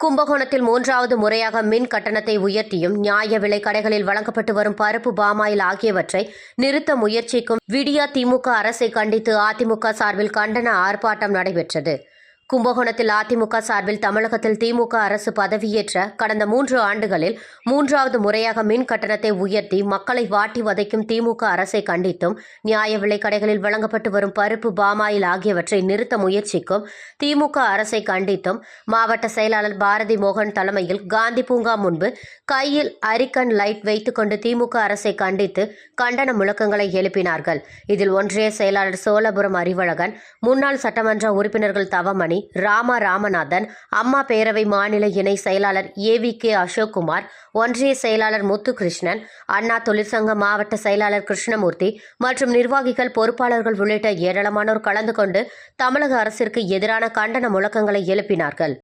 கும்பகோணத்தில் மூன்றாவது முறையாக மின் கட்டணத்தை உயர்த்தியும் நியாய விலை கடைகளில் வழங்கப்பட்டு வரும் பருப்பு பாமாயில் ஆகியவற்றை நிறுத்த முயற்சிக்கும் விடியா திமுக அரசை கண்டித்து அதிமுக சார்பில் கண்டன ஆர்ப்பாட்டம் நடைபெற்றது. கும்பகோணத்தில் அதிமுக சார்பில் தமிழகத்தில் திமுக அரசு பதவியேற்ற கடந்த மூன்று ஆண்டுகளில் மூன்றாவது முறையாக மின் கட்டணத்தை உயர்த்தி மக்களை வாட்டி வதைக்கும் திமுக அரசை கண்டித்தும் நியாய விலை கடைகளில் வழங்கப்பட்டு வரும் பருப்பு பாமாயில் ஆகியவற்றை நிறுத்த முயற்சிக்கும் திமுக அரசை கண்டித்தும் மாவட்ட செயலாளர் பாரதி மோகன் தலைமையில் காந்தி பூங்கா முன்பு கையில் அரிக்கன் லைட் வைத்துக்கொண்டு திமுக அரசை கண்டித்து கண்டன முழக்கங்களை எழுப்பினார்கள். இதில் ஒன்றிய செயலாளர் சோழபுரம் அறிவழகன் முன்னாள் சட்டமன்ற உறுப்பினர்கள் தவமணி ராமா ராமநாதன் அம்மா பேரவை மாநில இணை செயலாளர் ஏவி கே அசோக்குமார் ஒன்றிய செயலாளர் முத்துகிருஷ்ணன் அண்ணா தொழிற்சங்க மாவட்ட செயலாளர் கிருஷ்ணமூர்த்தி மற்றும் நிர்வாகிகள் பொறுப்பாளர்கள் உள்ளிட்ட ஏராளமானோர் கலந்து கொண்டு தமிழக அரசிற்கு எதிரான கண்டன முழக்கங்களை எழுப்பினார்கள்.